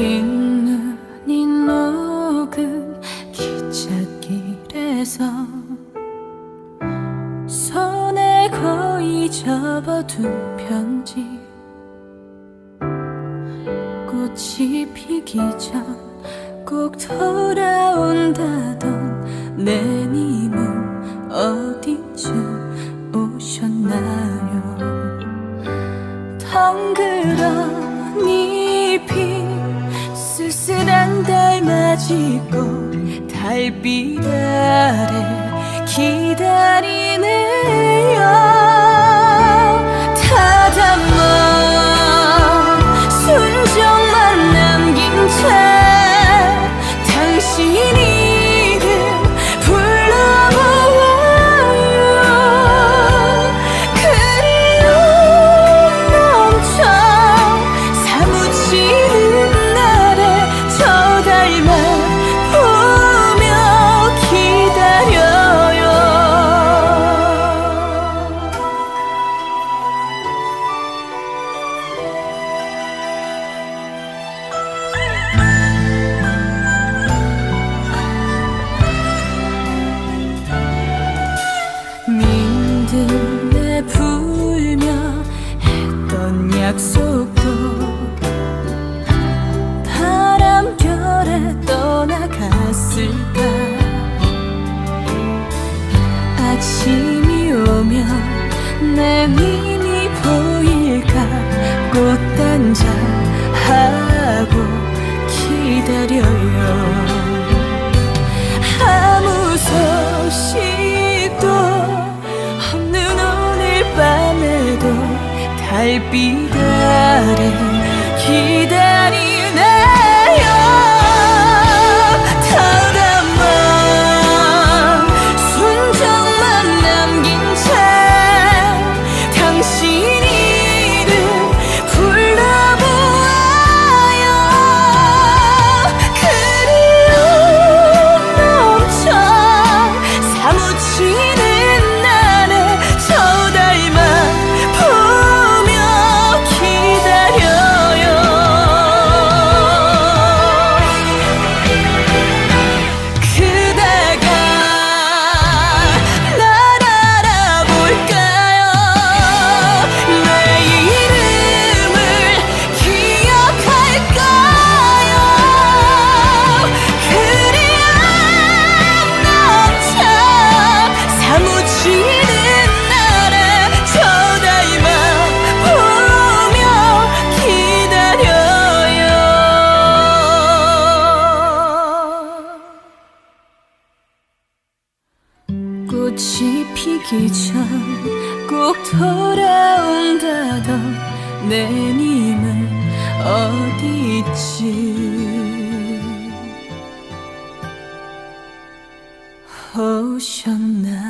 뒷눈이 녹은 기찻길에서 손에 거의 접어둔 편지 꽃이 피기 전 꼭 돌아온다던 내 님은 어 디지. 짓고 달빛 아래 기다리 як. 달빛 아래 기다 피기 전 꼭 돌아온다던 내님은 어디 있지? 오셨나?